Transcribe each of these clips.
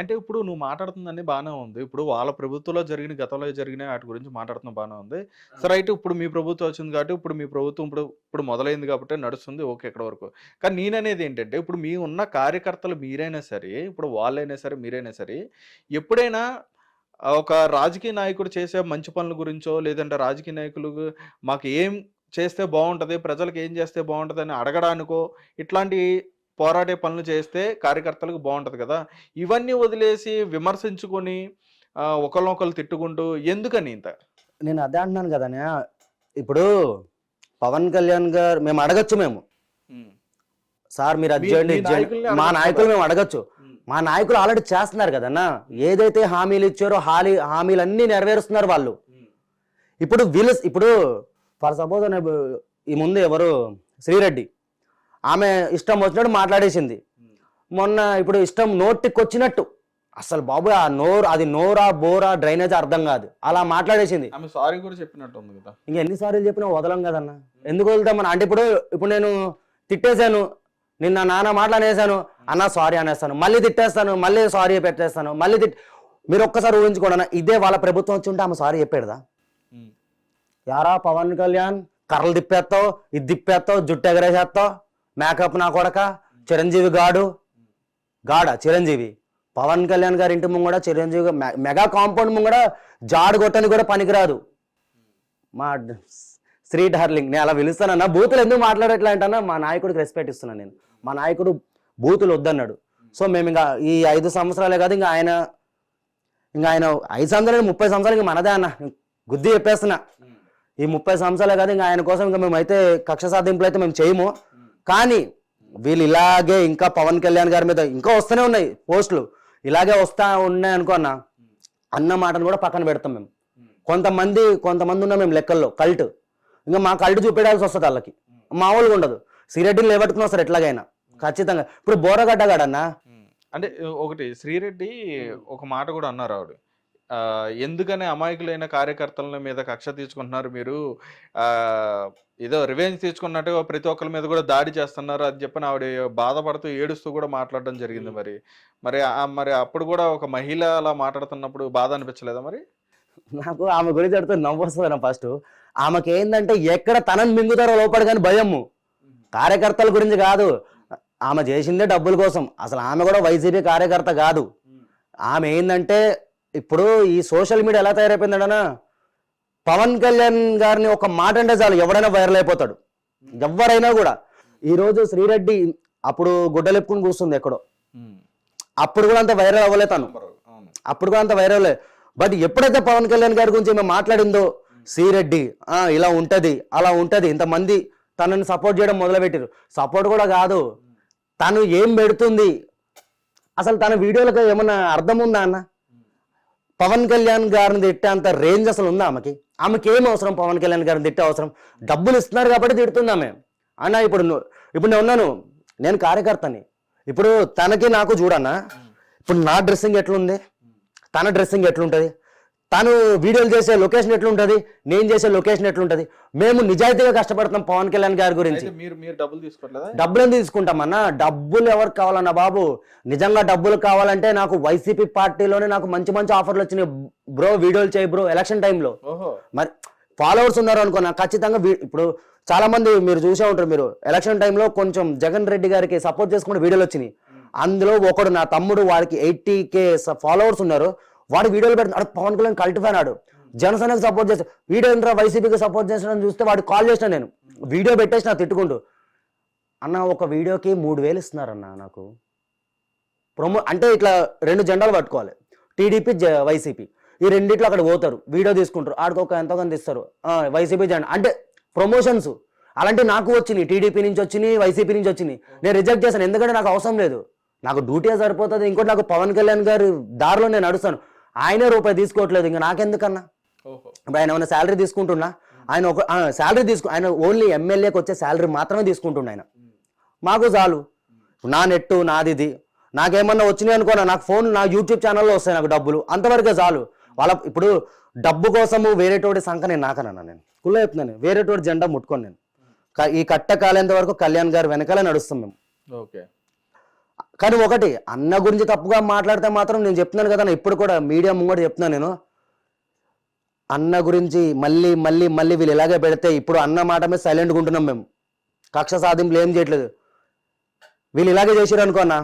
అంటే ఇప్పుడు నువ్వు మాట్లాడుతుందని బాగానే ఉంది. ఇప్పుడు వాళ్ళ ప్రభుత్వంలో జరిగిన గతంలో జరిగిన వాటి గురించి మాట్లాడుతున్న బాగానే ఉంది. సరే అయితే ఇప్పుడు మీ ప్రభుత్వం వచ్చింది కాబట్టి ఇప్పుడు మీ ప్రభుత్వం ఇప్పుడు ఇప్పుడు మొదలైంది కాబట్టి నడుస్తుంది ఓకే ఎక్కడ వరకు. కానీ నేననేది ఏంటంటే ఇప్పుడు మీ ఉన్న కార్యకర్తలు మీరైనా సరే ఇప్పుడు వాళ్ళైనా సరే మీరైనా సరే ఎప్పుడైనా ఒక రాజకీయ నాయకుడు చేసే మంచి పనుల గురించో లేదంటే రాజకీయ నాయకులు మాకు ఏం చేస్తే బాగుంటది ప్రజలకు ఏం చేస్తే బాగుంటది అని అడగడానికో ఇట్లాంటి పోరాడే పనులు చేస్తే కార్యకర్తలకు బాగుంటది కదా. ఇవన్నీ వదిలేసి విమర్శించుకొని ఆ, ఒకళ్ళనొకళ్ళు తిట్టుకుంటూ ఎందుకని ఇంత? నేను అదే అంటున్నాను కదా ఇప్పుడు పవన్ కళ్యాణ్ గారు మేము అడగచ్చు మేము. సార్ మీరు అది మీ- నాయకులు. మేము అడగచ్చు. మా నాయకులు ఆల్రెడీ చేస్తున్నారు కదన్నా ఏదైతే హామీలు ఇచ్చారో హామీ హామీలన్నీ నెరవేరుస్తున్నారు వాళ్ళు. ఇప్పుడు వీళ్ళు ఇప్పుడు ఫర్ సపోజ్ ఈ ముందు ఎవరు? శ్రీరెడ్డి. ఆమె ఇష్టం వచ్చినట్టు మాట్లాడేసింది. మొన్న ఇప్పుడు ఇష్టం నోటికి వచ్చినట్టు అసలు బాబు ఆ నోరు అది నోరా బోరా డ్రైనేజ్ అర్థం కాదు. అలా మాట్లాడేసింది. ఆమె సారీ కూడా చెప్పినట్టు ఉంది కదా. ఇంక ఎన్నిసార్లు చెప్పినా వదలం కదన్నా. ఎందుకు వదులుతాం మనం అంటే ఇప్పుడు ఇప్పుడు నేను తిట్టేశాను. నిన్న నాన్న మాటలు అనేసాను అన్న సారీ అనేస్తాను. మళ్ళీ తిట్టేస్తాను. మళ్ళీ సారీ పెట్టేస్తాను. మళ్ళీ తిట్ మీరు ఒక్కసారి ఊహించుకోండి అన్న ఇదే వాళ్ళ ప్రభుత్వం వచ్చి ఉంటే ఆమె సారీ చెప్పాడుదా. యారా పవన్ కళ్యాణ్ కర్రలు తిప్పేస్తావు ఇది తిప్పేస్తావు జుట్టు ఎగరేసేస్తావు? మేకప్ నా కొడక చిరంజీవి గాడు. గాడ? చిరంజీవి. పవన్ కళ్యాణ్ గారి ఇంటి ముంగడ చిరంజీవి మెగా కాంపౌండ్ ముంగడ జాడు కొట్టని కూడా పనికిరాదు. మా డ- శ్రీ డార్లింగ్ నేను అలా పిలుస్తానన్నా. బూతులు ఎందుకు మాట్లాడట్లా అంటన్నా? మా నాయకుడికి రెస్పెక్ట్ ఇస్తున్నాను నేను. మా నాయకుడు బూతులు వద్దన్నాడు. సో మేము ఇంకా ఈ ఐదు సంవత్సరాలే కాదు ఇంకా ఆయన ఇంకా ఆయన ఐదు సంవత్సరాలు ముప్పై సంవత్సరాలు ఇంకా మనదే అన్న. గుద్ది చెప్పేస్తున్నా. ఈ ముప్పై సంవత్సరాలే కాదు ఇంకా ఆయన కోసం ఇంకా మేమైతే కక్ష సాధింపులు అయితే మేము చేయము. కానీ వీళ్ళు ఇలాగే ఇంకా పవన్ కళ్యాణ్ గారి మీద ఇంకా వస్తూనే ఉన్నాయి పోస్టులు. ఇలాగే వస్తా ఉన్నాయి అనుకో అన్న అన్న మాటను కూడా పక్కన పెడతాం మేము. కొంతమంది కొంతమంది ఉన్నాం మేము లెక్కల్లో కల్ట్. ఇంకా మా కల్ట్ చూపెట్టాల్సి వస్తుంది వాళ్ళకి. మామూలుగా ఉండదు. సిరెడ్డిని లేబట్టుకుని వస్తారు ఎట్లాగైనా. ఖచ్చితంగా. ఇప్పుడు బోరగడ్డగాడన్నా ఉమ్. అంటే ఒకటి శ్రీరెడ్డి ఒక మాట కూడా అన్నారు ఆవిడ. ఎందుకని అమాయకులైన కార్యకర్తల మీద కక్ష తీసుకుంటున్నారు మీరు? ఏదో రివెంజ్ తీసుకున్నట్టుగా ప్రతి ఒక్కరి మీద కూడా దాడి చేస్తున్నారు అని చెప్పని ఆవిడ బాధపడుతూ ఏడుస్తూ కూడా మాట్లాడడం జరిగింది మరి. మరి ఆ- మరి అప్పుడు కూడా ఒక మహిళ అలా మాట్లాడుతున్నప్పుడు బాధ అనిపించలేదా మరి? నాకు ఆమె గురించి అడితే నవ్వు వస్తుంది ఫస్ట్. ఆమెకి ఏంటంటే ఎక్కడ తనని మింగుతారో లోపల కానీ భయము. కార్యకర్తల గురించి కాదు. ఆమె చేసిందే డబ్బుల కోసం. అసలు ఆమె కూడా వైసీపీ కార్యకర్త కాదు. ఆమె ఏంటంటే ఇప్పుడు ఈ సోషల్ మీడియా ఎలా తయారైపోయిందన్నా పవన్ కళ్యాణ్ గారిని ఒక మాట అంటే చాలు ఎవడైనా వైరల్ అయిపోతాడు. ఎవరైనా కూడా. ఈరోజు శ్రీరెడ్డి అప్పుడు గుడ్డలెప్పుకుని కూర్చుంది ఎక్కడో. అప్పుడు కూడా అంత వైరల్ అవ్వలే తను. అప్పుడు కూడా అంత వైరల్ బట్ ఎప్పుడైతే పవన్ కళ్యాణ్ గారి గురించి మేము మాట్లాడిందో శ్రీరెడ్డి ఆ ఇలా ఉంటది అలా ఉంటది ఇంతమంది తనని సపోర్ట్ చేయడం మొదలుపెట్టారు. సపోర్ట్ కూడా కాదు. తను ఏం పెడుతుంది? అసలు తన వీడియోలకు ఏమన్నా అర్థం ఉందా అన్న? పవన్ కళ్యాణ్ గారిని తిట్టే అంత రేంజ్ అసలు ఉందా ఆమెకి? ఆమెకి ఏం అవసరం పవన్ కళ్యాణ్ గారిని తిట్టే అవసరం? డబ్బులు ఇస్తున్నారు కాబట్టి తిడుతుంది ఆమె? అన్న ఇప్పుడు ఇప్పుడు నేను ఉన్నాను. నేను కార్యకర్తని. ఇప్పుడు తనకి నాకు చూడన్నా ఇప్పుడు నా డ్రెస్సింగ్ ఎట్లుంది? తన డ్రెస్సింగ్ ఎట్లుంటుంది? తను వీడియోలు చేసే లొకేషన్ ఎట్లుంటది? నేను చేసే లొకేషన్ ఎట్లుంటది? మేము నిజాయితీగా కష్టపడుతున్నాం పవన్ కళ్యాణ్ గారి గురించి. అయితే మీరు మీరు డబ్బులు తీసుకోవట్లేదా డబ్బులు ఎందుకు తీసుకుంటామన్నా డబ్బులు ఎవరికి కావాలన్నా బాబు? నిజంగా డబ్బులు కావాలంటే నాకు వైసీపీ పార్టీలోనే నాకు మంచి మంచి ఆఫర్లు వచ్చినాయి బ్రో వీడియోలు చేయి బ్రో ఎలక్షన్ టైంలో. మరి ఫాలోవర్స్ ఉన్నారు అనుకో నాకు ఖచ్చితంగా ఇప్పుడు చాలా మంది మీరు చూసే ఉంటారు మీరు. ఎలక్షన్ టైంలో కొంచెం జగన్ రెడ్డి గారికి సపోర్ట్ చేసుకుని వీడియోలు వచ్చినాయి. అందులో ఒకడు నా తమ్ముడు వాడికి ఎయిటీ కే ఫాలోవర్స్ ఉన్నారు. వాడు వీడియోలు పెడుతున్నాడు పవన్ కళ్యాణ్ కల్ట్ ఫ్యాన్ ఆడు. జనసేనకు సపోర్ట్ చేస్తాడు వీడియో ఎంత వైసీపీకి సపోర్ట్ చేస్తాడని చూస్తే వాడు కాల్ చేసిన నేను. వీడియో పెట్టేసి తిట్టుకుంటూ. అన్న ఒక వీడియోకి మూడు వేలు ఇస్తున్నారన్న నాకు. ప్రొమో అంటే ఇట్లా రెండు జెండాలు పట్టుకోవాలి. టీడీపీ వైసీపీ. ఈ రెండిట్లో అక్కడ పోతారు. వీడియో తీసుకుంటారు. ఆడికి ఒక ఎంతో కొంత ఇస్తారు. వైసీపీ జెండా. అంటే ప్రమోషన్స్ అలాంటి నాకు వచ్చినాయి. టీడీపీ నుంచి వచ్చినాయి వైసీపీ నుంచి వచ్చినాయి. నేను రిజెక్ట్ చేశాను. ఎందుకంటే నాకు అవసరం లేదు. నాకు డ్యూటీ సరిపోతుంది. ఇంకోటి నాకు పవన్ కళ్యాణ్ గారి దారిలో నేను నడుస్తాను. ఆయనే రూపాయి తీసుకోవట్లేదు ఇంకా నాకెందుకన్నా? ఇప్పుడు ఆయన ఏమైనా శాలరీ తీసుకుంటున్నా? ఆయన ఒక శాలరీ తీసుకు ఆయన ఓన్లీ ఎమ్మెల్యేకి వచ్చే శాలరీ మాత్రమే తీసుకుంటున్నా ఆయన. మాకు చాలు. నా నెట్టు నాది ఇది. నాకేమన్నా వచ్చినాయి అనుకోనా? నాకు ఫోన్ నా యూట్యూబ్ ఛానల్లో వస్తాయి నాకు డబ్బులు. అంతవరకే చాలు. వాళ్ళ ఇప్పుడు డబ్బు కోసము వేరేటోడి సంఖ నేను నాకనన్నా నేను. కుల్ల చెప్తున్నాను వేరేటోడి జెండా ముట్టుకోను నేను. ఈ కట్ట కాలేంత వరకు కళ్యాణ్ గారు వెనకాలే నడుస్తాం మేము. ఓకే. కానీ ఒకటి అన్న గురించి తప్పుగా మాట్లాడితే మాత్రం నేను చెప్తున్నాను కదా ఇప్పుడు కూడా మీడియా ముంగట చెప్తున్నాను నేను. అన్న గురించి మళ్ళీ మళ్ళీ మళ్ళీ వీళ్ళు ఇలాగే పెడితే ఇప్పుడు అన్న మాట మీద సైలెంట్గా ఉంటున్నాం మేము. కక్ష సాధింపులు ఏం చేయట్లేదు. వీళ్ళు ఇలాగే చేసారు అనుకోనా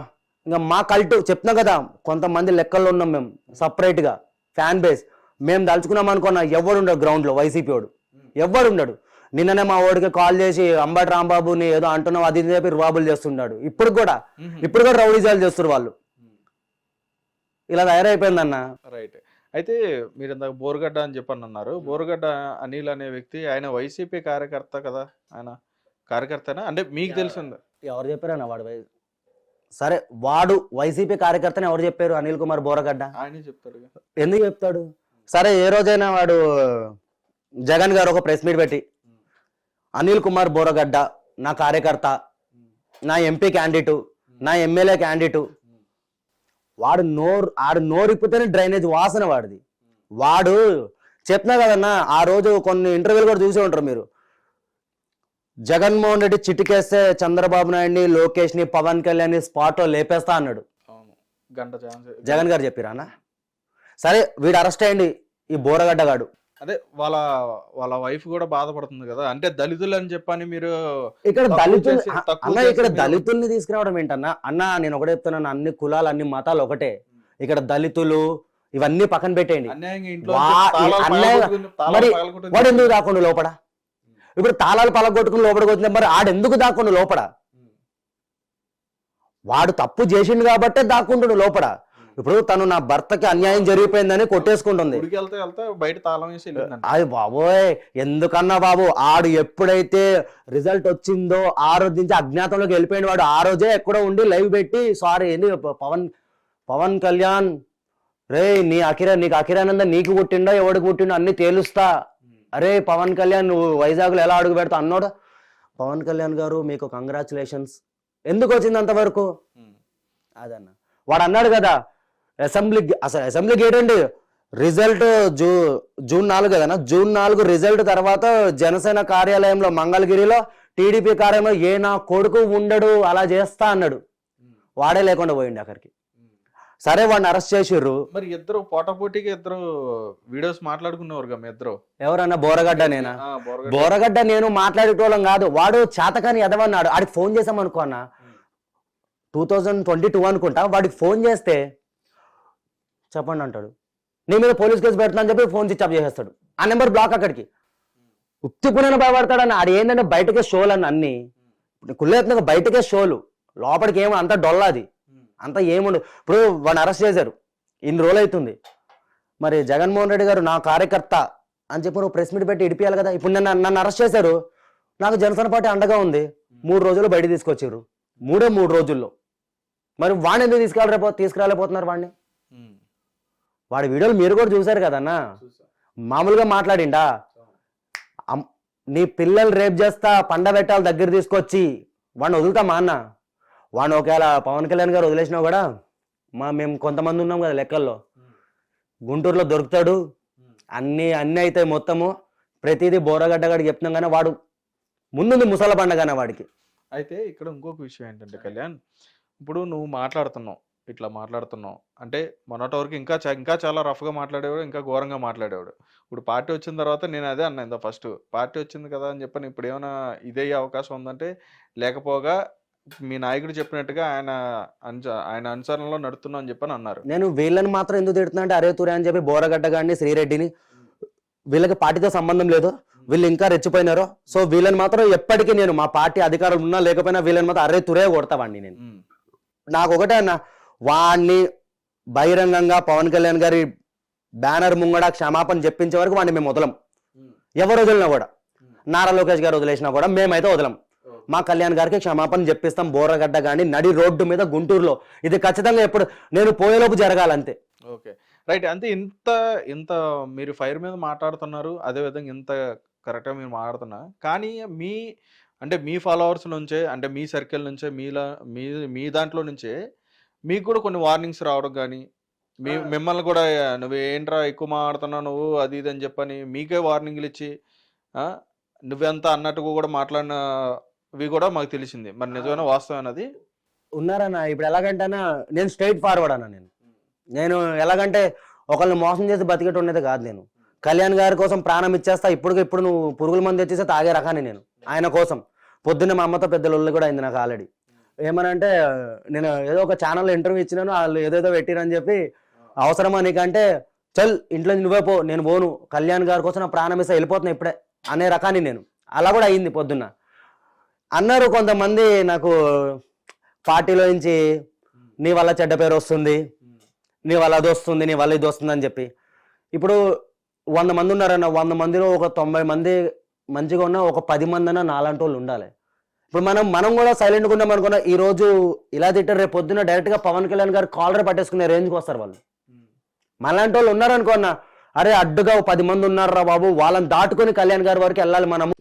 ఇంకా మా కల్టు చెప్తున్నాం కదా కొంతమంది లెక్కల్లో ఉన్నాం మేము సపరేట్గా ఫ్యాన్ బేస్ మేము దలుచుకున్నాం అనుకున్నా ఎవడు ఉండడు గ్రౌండ్లో వైసీపీ వాడు. ఎవడు ఉండడు నిన్ననే మా వాడికి కాల్ చేసి అంబటి రాంబాబుని ఏదో అంటున్నావు అది చెప్పి రుబాబులు చేస్తున్నాడు ఇప్పుడు కూడా ఇప్పుడు కూడా రౌడీజాలు చేస్తారు వాళ్ళు. ఇలా తయారైపోయిందన్న. రైట్. అయితే మీరు ఇందాక బోరుగడ్డ అని చెప్పని అన్నారు బోరుగడ్డ అనిల్ అనే వ్యక్తి ఆయన వైసీపీ కార్యకర్త కదా? ఆయన కార్యకర్తనా? అంటే మీకు తెలిసింది? ఎవరు చెప్పారన్న వాడు వై- సరే వాడు వైసీపీ కార్యకర్తని ఎవరు చెప్పారు? అనిల్ కుమార్ బోరగడ్డ? ఆయనే చెప్తాడు. ఎందుకు చెప్తాడు? సరే ఏ రోజైనా వాడు జగన్ గారు ఒక ప్రెస్ మీట్ పెట్టి అనిల్ కుమార్ బోరగడ్డ నా కార్యకర్త నా ఎంపీ క్యాండిడేటు నా ఎమ్మెల్యే క్యాండిడేటు వాడు నోరు ఆడు నోరిప్పితేనే డ్రైనేజ్ వాసన వాడిది. వాడు చెప్తున్నా కదన్నా ఆ రోజు కొన్ని ఇంటర్వ్యూలు కూడా చూసే ఉంటారు మీరు. జగన్మోహన్ రెడ్డి చిటికేస్తే చంద్రబాబు నాయుడిని లోకేష్ని పవన్ కళ్యాణ్ స్పాట్లో లేపేస్తా అన్నాడు. జగన్ గారు చెప్పిరా సరే వీడు అరెస్ట్ అయ్యండి ఈ బోరగడ్డ గాడు. అదే వాళ్ళ వాళ్ళ వైఫ్ కూడా బాధపడుతుంది కదా. అంటే దళితులు అని చెప్పని మీరు ఇక్కడ దళితులు అన్న ఇక్కడ దళితుల్ని తీసుకురావడం ఏంటన్నా? అన్న నేను ఒకటే చెప్తున్నాను అన్ని కులాలు అన్ని మతాలు ఒకటే. ఇక్కడ దళితులు ఇవన్నీ పక్కన పెట్టేయండి. మరి వాడు ఎందుకు దాక్కుండు లోపల? ఇప్పుడు తాళాలు పలగొట్టుకుని లోపలికి వచ్చిన మరి ఆడు ఎందుకు దాక్కుండు లోపల? వాడు తప్పు చేసిండు కాబట్టే దాక్కుంటుడు లోపల. ఇప్పుడు తను నా భర్తకి అన్యాయం జరిగిపోయిందని కొట్టేసుకుంటుంది. బయట తాళం వేసి అది బాబోయ్! ఎందుకన్నా బాబు? ఆడు ఎప్పుడైతే రిజల్ట్ వచ్చిందో ఆ రోజు నుంచి అజ్ఞాతంలోకి వెళ్ళిపోయిన వాడు ఆ రోజే ఎక్కడో ఉండి లైవ్ పెట్టి సారీ ఏంది పవన్ పవన్ కళ్యాణ్ రే నీ అఖిరా నీకు అఖిరానంద నీకు పుట్టిండో ఎవడికి పుట్టిండో అన్ని తేలుస్తా. అరే పవన్ కళ్యాణ్ నువ్వు వైజాగ్లో ఎలా అడుగు పెడతా? అన్నాడు. పవన్ కళ్యాణ్ గారు మీకు కంగ్రాచులేషన్స్ ఎందుకు వచ్చింది అంతవరకు? అదన్న. వాడు అన్నాడు కదా అసెంబ్లీ అసలు అసెంబ్లీ గేట్ అండి. రిజల్ట్ జూ జూన్ నాలుగు కదనా జూన్ నాలుగు రిజల్ట్ తర్వాత జనసేన కార్యాలయంలో మంగళగిరిలో టీడీపీ కార్యాలయంలో ఏ నా కొడుకు ఉండడు అలా చేస్తా అన్నాడు. వాడే లేకుండా పోయిండు అక్కడికి. సరే వాడిని అరెస్ట్ చేసిర్రు. మరి ఇద్దరు పోటాపోటీగా ఇద్దరు వీడియోస్ మాట్లాడుకునేవారు కదా ఇద్దరు? ఎవరన్నా బోరగడ్డ నేనా? బోరగడ్డ. నేను మాట్లాడేటోళ్ళం కాదు. వాడు చేతకాని ఎదవన్నాడు. ఆడికి ఫోన్ చేసాం అనుకో అన్న. టూ థౌజండ్ ట్వంటీ టూ అనుకుంటా. వాడికి ఫోన్ చేస్తే చెప్పండి అంటాడు. నీ మీద పోలీస్ కేసు పెడతా అని చెప్పి ఫోన్ స్విచ్ ఆఫ్ చేసేస్తాడు. ఆ నెంబర్ బ్లాక్ అక్కడికి. ఉత్తిపునని భయపడతాడని అది ఏంటంటే బయటకే షోలు అన్న. అన్ని కుళ్ళేతున్న బయటకే షోలు. లోపలికి ఏమో అంత డొల్లాది అంత ఏముండదు ఇప్పుడు వాడిని అరెస్ట్ చేశారు. ఇన్ని రోజులు అవుతుంది. మరి జగన్మోహన్ రెడ్డి గారు నా కార్యకర్త అని చెప్పి నువ్వు ప్రెస్ మీట్ పెట్టి ఇడిపియాలి కదా. ఇప్పుడు నన్ను నన్ను అరెస్ట్ చేశారు. నాకు జనసేన పార్టీ అండగా ఉంది. మూడు రోజులు బయట తీసుకొచ్చారు. మూడే మూడు రోజుల్లో. మరి వాడిని ఎందుకు తీసుకెళ్ళ తీసుకురాలేకపోతున్నారు వాడిని? వాడి వీడియోలు మీరు కూడా చూశారు కదన్నా. మామూలుగా మాట్లాడిండా? నీ పిల్లలు రేపు చేస్తా పండ పెట్టాలి దగ్గర తీసుకొచ్చి. వాడిని వదులుతామా అన్న. వాడిని ఒకవేళ పవన్ కళ్యాణ్ గారు వదిలేసినా కూడా మా మేము కొంతమంది ఉన్నాం కదా లెక్కల్లో. గుంటూరులో దొరుకుతాడు. అన్ని అన్ని అయితే మొత్తము. ప్రతిదీ బోరగడ్డ గడికి చెప్తున్నాం కానీ వాడు ముందుంది ముసల పండగనే వాడికి. అయితే ఇక్కడ ఇంకొక విషయం ఏంటంటే కళ్యాణ్ ఇప్పుడు నువ్వు మాట్లాడుతున్నావు. ఇట్లా మాట్లాడుతున్నావు అంటే మొన్నటి వరకు ఇంకా ఇంకా చాలా రఫ్గా మాట్లాడేవాడు ఇంకా ఘోరంగా మాట్లాడేవాడు. ఇప్పుడు పార్టీ వచ్చిన తర్వాత నేను అదే అన్నా ఇంత ఫస్ట్ పార్టీ వచ్చింది కదా అని చెప్పని ఇప్పుడు ఏమైనా ఇదయ్యే అవకాశం ఉందంటే లేకపోగా మీ నాయకుడు చెప్పినట్టుగా ఆయన ఆయన అనుసరణలో నడుతున్నా అని చెప్పని అన్నారు. నేను వీళ్ళని మాత్రం ఎందుకు తిడుతున్నా అంటే అరే తురే అని చెప్పి బోరగడ్డ గారిని శ్రీరెడ్డిని వీళ్ళకి పార్టీతో సంబంధం లేదు. వీళ్ళు ఇంకా రెచ్చిపోయినారు. సో వీళ్ళని మాత్రం ఎప్పటికీ నేను మా పార్టీ అధికారులు ఉన్నా లేకపోయినా వీళ్ళని మాత్రం అరే తురే కొడతావాడిని నేను. నాకు ఒకటే అన్న వాడిని బహిరంగంగా పవన్ కళ్యాణ్ గారి బ్యానర్ ముంగడ క్షమాపణ చెప్పించే వరకు వాడిని మేము వదలం. ఎవరు వదిలినా కూడా. నారా లోకేష్ గారు వదిలేసినా కూడా మేమైతే వదలం. మా కళ్యాణ్ గారికి క్షమాపణ చెప్పిస్తాం బోరగడ్డ కానీ నడి రోడ్డు మీద గుంటూరులో. ఇది ఖచ్చితంగా ఎప్పుడు నేను పోయేలోపు జరగాలంతే. ఓకే. రైట్. అంటే ఇంత ఇంత మీరు ఫైర్ మీద మాట్లాడుతున్నారు అదే విధంగా ఇంత కరెక్ట్గా మీరు మాట్లాడుతున్నా. కానీ మీ అంటే మీ ఫాలోవర్స్ నుంచే అంటే మీ సర్కిల్ నుంచే మీలా మీ మీ దాంట్లో నుంచే మీకు కూడా కొన్ని వార్నింగ్స్ రావడం కానీ మీ. మిమ్మల్ని కూడా నువ్వు ఏంట్రా ఎక్కువ మాట్లాడుతున్నావు నువ్వు అది ఇది అని చెప్పని మీకే వార్నింగ్లు ఇచ్చి నువ్వెంత అన్నట్టుగా కూడా మాట్లాడినవి కూడా మాకు తెలిసింది. మరి నిజమైన వాస్తవం అది ఉన్నారన్న ఇప్పుడు ఎలాగంటే అన్న నేను స్ట్రైట్ ఫార్వర్డ్ అన్న నేను. నేను ఎలాగంటే ఒకళ్ళని మోసం చేసి బతికేట ఉండేది కాదు నేను. కళ్యాణ్ గారి కోసం ప్రాణం ఇచ్చేస్తా ఇప్పుడు ఇప్పుడు నువ్వు పురుగుల మంది తెచ్చేస్తే తాగే రకాన్ని నేను ఆయన కోసం. పొద్దున్న మా అమ్మతో పెద్ద లొల్లి కూడా అయింది నాకు ఆల్రెడీ ఏమనంటే నేను ఏదో ఒక ఛానల్లో ఇంటర్వ్యూ ఇచ్చినాను వాళ్ళు ఏదేదో పెట్టిరని చెప్పి అవసరమా నీకంటే చల్ ఇంట్లో నువ్వే పో నేను పోను. కళ్యాణ్ గారి కోసం నా ప్రాణం ఇస్తే వెళ్ళిపోతున్నా ఇప్పుడే అనే రకాన్ని నేను. అలా కూడా అయింది పొద్దున్న. అన్నారు కొంతమంది నాకు పార్టీలో నుంచి నీ వల్ల చెడ్డ పేరు వస్తుంది నీ వల్ల అది వస్తుంది నీ వల్ల ఇది వస్తుంది అని చెప్పి. ఇప్పుడు వంద మంది ఉన్నారన్న వంద మందిలో ఒక తొంభై మంది మంచిగా ఉన్న ఒక పది మంది అన్న నాలాంటి వాళ్ళు ఉండాలి. ఇప్పుడు మనం మనం కూడా సైలెంట్గా ఉన్నాం అనుకున్నా ఈ రోజు ఇలా తిట్టారు రేపు పొద్దున్న డైరెక్ట్గా పవన్ కళ్యాణ్ గారు కాలర్ పట్టేసుకునే రేంజ్కి వస్తారు వాళ్ళు. మనలాంటి వాళ్ళు ఉన్నారనుకున్నా అరే అడ్డుగా పది మంది ఉన్నారా బాబు వాళ్ళని దాటుకొని కళ్యాణ్ గారి వరకు వెళ్ళాలి మనము.